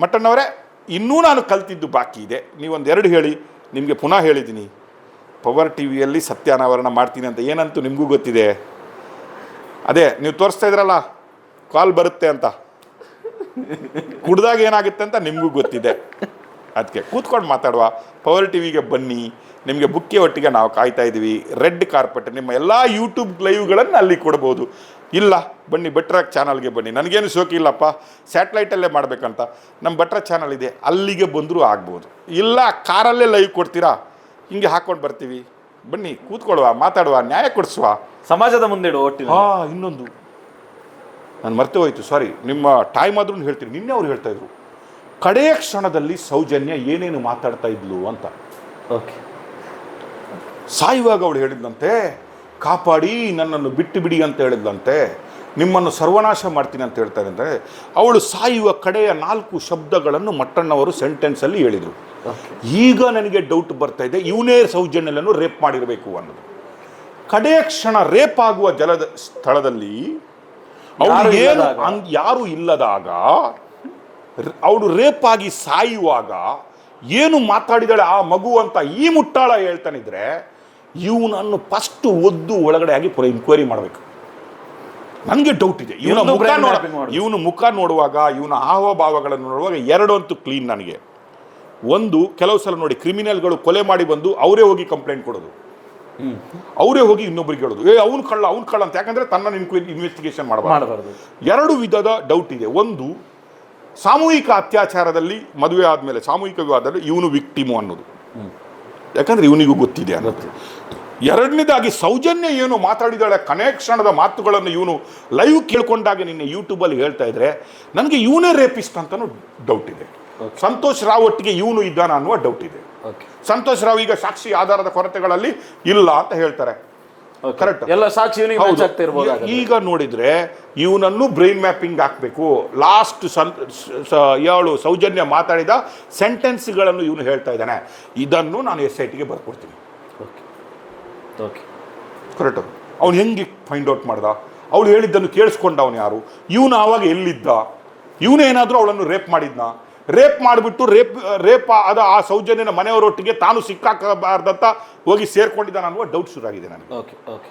ಮಟ್ಟಣ್ಣವರೇ, ಇನ್ನೂ ನಾನು ಕಲ್ತಿದ್ದು ಬಾಕಿ ಇದೆ. ನೀವೊಂದು ಎರಡು ಹೇಳಿ, ನಿಮಗೆ ಪುನಃ ಹೇಳಿದ್ದೀನಿ. ಪವರ್ ಟಿ ವಿಯಲ್ಲಿ ಸತ್ಯಾನಾವರಣ ಮಾಡ್ತೀನಿ ಅಂತ ಏನಂತೂ ನಿಮಗೂ ಗೊತ್ತಿದೆ. ಅದೇ, ನೀವು ತೋರಿಸ್ತಾ ಇದ್ರಲ್ಲ, ಕಾಲ್ ಬರುತ್ತೆ ಅಂತ. ಕುಡ್ದಾಗ ಏನಾಗುತ್ತೆ ಅಂತ ನಿಮಗೂ ಗೊತ್ತಿದೆ. ಅದಕ್ಕೆ ಕೂತ್ಕೊಂಡು ಮಾತಾಡುವ. ಪವರ್ ಟಿ ವಿಗೆ ಬನ್ನಿ, ನಿಮಗೆ ಬುಕ್ಕೆ ಒಟ್ಟಿಗೆ ನಾವು ಕಾಯ್ತಾ ಇದ್ದೀವಿ ರೆಡ್ ಕಾರ್ಪೆಟ್, ನಿಮ್ಮ ಎಲ್ಲ ಯೂಟ್ಯೂಬ್ ಲೈವ್ಗಳನ್ನು ಅಲ್ಲಿ ಕೊಡ್ಬೋದು. ಇಲ್ಲ ಬನ್ನಿ ಬೆಟ್ರ ಚಾನಲ್ಗೆ ಬನ್ನಿ. ನನಗೇನು ಶೋಕಿ ಇಲ್ಲಪ್ಪ. ಸ್ಯಾಟ್ಲೈಟಲ್ಲೇ ಮಾಡಬೇಕಂತ. ನಮ್ಮ ಭಟ್ರ ಚಾನಲ್ ಇದೆ. ಅಲ್ಲಿಗೆ ಬಂದರೂ ಆಗ್ಬೋದು. ಇಲ್ಲ ಕಾರಲ್ಲೇ ಲೈವ್ ಕೊಡ್ತೀರಾ? ಹಿಂಗೆ ಹಾಕ್ಕೊಂಡು ಬರ್ತೀವಿ. ಬನ್ನಿ ಕೂತ್ಕೊಳ್ಳುವ ಮಾತಾಡುವ ನ್ಯಾಯ ಕೊಡಿಸುವ. ಸಮಾಜದ ಮುಂದೆ ಒಟ್ಟು ಹಾಂ ಇನ್ನೊಂದು. ನಾನು ಮರ್ತೆ ಹೋಯ್ತು ಸಾರಿ ನಿಮ್ಮ ಟೈಮ್ ಆದ್ರೂ ಹೇಳ್ತೀನಿ ನಿನ್ನೆ ಅವ್ರು ಹೇಳ್ತಾ ಇದ್ರು. ಕಡೆಯ ಕ್ಷಣದಲ್ಲಿ ಸೌಜನ್ಯ ಏನೇನು ಮಾತಾಡ್ತಾ ಇದ್ಲು ಅಂತ. ಓಕೆ ಸಾಯುವಾಗ ಅವಳು ಹೇಳಿದ್ದಂತೆ ಕಾಪಾಡಿ ನನ್ನನ್ನು ಬಿಟ್ಟು ಬಿಡಿ ಅಂತ ಹೇಳಿದ್ದಂತೆ ನಿಮ್ಮನ್ನು ಸರ್ವನಾಶ ಮಾಡ್ತೀನಿ ಅಂತ ಹೇಳ್ತಾರೆ ಅಂದರೆ ಅವಳು ಸಾಯುವ ಕಡೆಯ ನಾಲ್ಕು ಶಬ್ದಗಳನ್ನು ಮಟ್ಟಣ್ಣವರು ಸೆಂಟೆನ್ಸಲ್ಲಿ ಹೇಳಿದರು. ಈಗ ನನಗೆ ಡೌಟ್ ಬರ್ತಾ ಇದೆ ಇವನೇ ಸೌಜನ್ಯನನ್ನು ರೇಪ್ ಮಾಡಿರಬೇಕು ಅನ್ನೋದು. ಕಡೆಯ ಕ್ಷಣ ರೇಪ್ ಆಗುವ ಜಲದ ಸ್ಥಳದಲ್ಲಿ ಅವಳು ಏನು? ಯಾರು ಇಲ್ಲದಾಗ ಅವಳು ರೇಪ್ ಆಗಿ ಸಾಯುವಾಗ ಏನು ಮಾತಾಡಿದಾಳೆ ಆ ಮಗು ಅಂತ ಈ ಮುಟ್ಟಾಳ ಹೇಳ್ತಾನಿದ್ರೆ ಇವನನ್ನು ಫಸ್ಟ್ ಒದ್ದು ಒಳಗಡೆ ಆಗಿ ಪುರ ಇನ್ಕ್ವೈರಿ ಮಾಡಬೇಕು. ನನಗೆ ಡೌಟ್ ಇದೆ. ಇವನ ಮುಖ ಇವನು ಮುಖ ನೋಡುವಾಗ ಇವನ ಹಾವಭಾವಗಳನ್ನು ನೋಡುವಾಗ ಎರಡು ಅಂತೂ ಕ್ಲೀನ್ ನನಗೆ. ಒಂದು ಕೆಲವು ಸಲ ನೋಡಿ ಕ್ರಿಮಿನಲ್ಗಳು ಕೊಲೆ ಮಾಡಿ ಬಂದು ಅವರೇ ಹೋಗಿ ಕಂಪ್ಲೇಂಟ್ ಕೊಡೋದು. ಅವರೇ ಹೋಗಿ ಇನ್ನೊಬ್ಬರಿಗೆ ಹೇಳೋದು. ಏ ಅವ್ನು ಕಳ್ಳ ಅವ್ನು ಕಳ್ಳ ಅಂತ. ಯಾಕಂದ್ರೆ ತನ್ನ ಇನ್ವೆಸ್ಟಿಗೇಷನ್ ಮಾಡಬಾರ್ದು. ಮಾಡಬಾರ್ದು. ಎರಡು ವಿಧದ ಡೌಟ್ ಇದೆ. ಒಂದು ಸಾಮೂಹಿಕ ಅತ್ಯಾಚಾರದಲ್ಲಿ ಮದುವೆ ಆದಮೇಲೆ ಸಾಮೂಹಿಕ ವಿವಾದದಲ್ಲಿ ಇವನು ವಿಕ್ಟಿಮು ಅನ್ನೋದು. ಯಾಕಂದ್ರೆ ಇವನಿಗೂ ಗೊತ್ತಿದೆ ಅನ್ನೋದು. ಎರಡನೇದಾಗಿ ಸೌಜನ್ಯ ಏನು ಮಾತಾಡಿದಾಳೆ ಕನೆಕ್ಷಣದ ಮಾತುಗಳನ್ನು ಇವನು ಲೈವ್ ಕೇಳ್ಕೊಂಡಾಗ ನಿನ್ನೆ ಯೂಟ್ಯೂಬಲ್ಲಿ ಹೇಳ್ತಾ ಇದ್ರೆ ನನಗೆ ಇವನೇ ರೇಪಿಸ್ಟ್ ಅಂತಲೂ ಡೌಟ್ ಇದೆ. ಸಂತೋಷ್ ರಾವ್ ಒಟ್ಟಿಗೆ ಇವನು ಇದ್ದಾನ ಅನ್ನುವ ಡೌಟ್ ಇದೆ. ಸಂತೋಷ್ ರಾವ್ ಈಗ ಸಾಕ್ಷಿ ಆಧಾರದ ಕೊರತೆಗಳಲ್ಲಿ ಇಲ್ಲ ಅಂತ ಹೇಳ್ತಾರೆ. Correct. ಎಲ್ಲ ಸಾಕ್ಷಿ ಇವನಿಗೆ ಹೌದು. ಮ್ಯಾಚ್ ಆಗ್ತಾ ಇರ್ಬೋದು ಈಗ ನೋಡಿದ್ರೆ ಇವನನ್ನು ಬ್ರೈನ್ ಮ್ಯಾಪಿಂಗ್ ಹಾಕಬೇಕು. ಲಾಸ್ಟ್ ಏಳು ಸೌಜನ್ಯ ಮಾತಾಡಿದ ಸೆಂಟೆನ್ಸ್ಗಳನ್ನು ಇವನು ಹೇಳ್ತಾ ಇದ್ದಾನೆ. ಇದನ್ನು ನಾನು ಎಸ್ ಐ ಟಿಗೆ ಬರ್ಕೊಡ್ತೀನಿ. ಓಕೆ ಓಕೆ ಕರೆಕ್ಟ್ ಅವ್ನು ಹೆಂಗೆ ಫೈಂಡ್ ಔಟ್ ಮಾಡ್ದ? ಅವಳು ಹೇಳಿದ್ದನ್ನು ಕೇಳಿಸ್ಕೊಂಡ ಅವನು ಯಾರು? ಇವನು ಆವಾಗ ಎಲ್ಲಿದ್ದ? ಇವನೇನಾದರೂ ಅವಳನ್ನು ರೇಪ್ ಮಾಡಿದ್ನ? ರೇಪ್ ಮಾಡಿಬಿಟ್ಟು ರೇಪ್ ರೇಪ್ ಆದ ಆ ಸೌಜನ್ಯನ ಮನೆಯವರೊಟ್ಟಿಗೆ ತಾನು ಸಿಕ್ಕಾಕಬಾರ್ದಂತ ಹೋಗಿ ಸೇರ್ಕೊಂಡಿದ್ದಾನೆ ಅನ್ನುವ ಡೌಟ್ ಶುರುವಾಗಿದೆ ನನಗೆ. Okay okay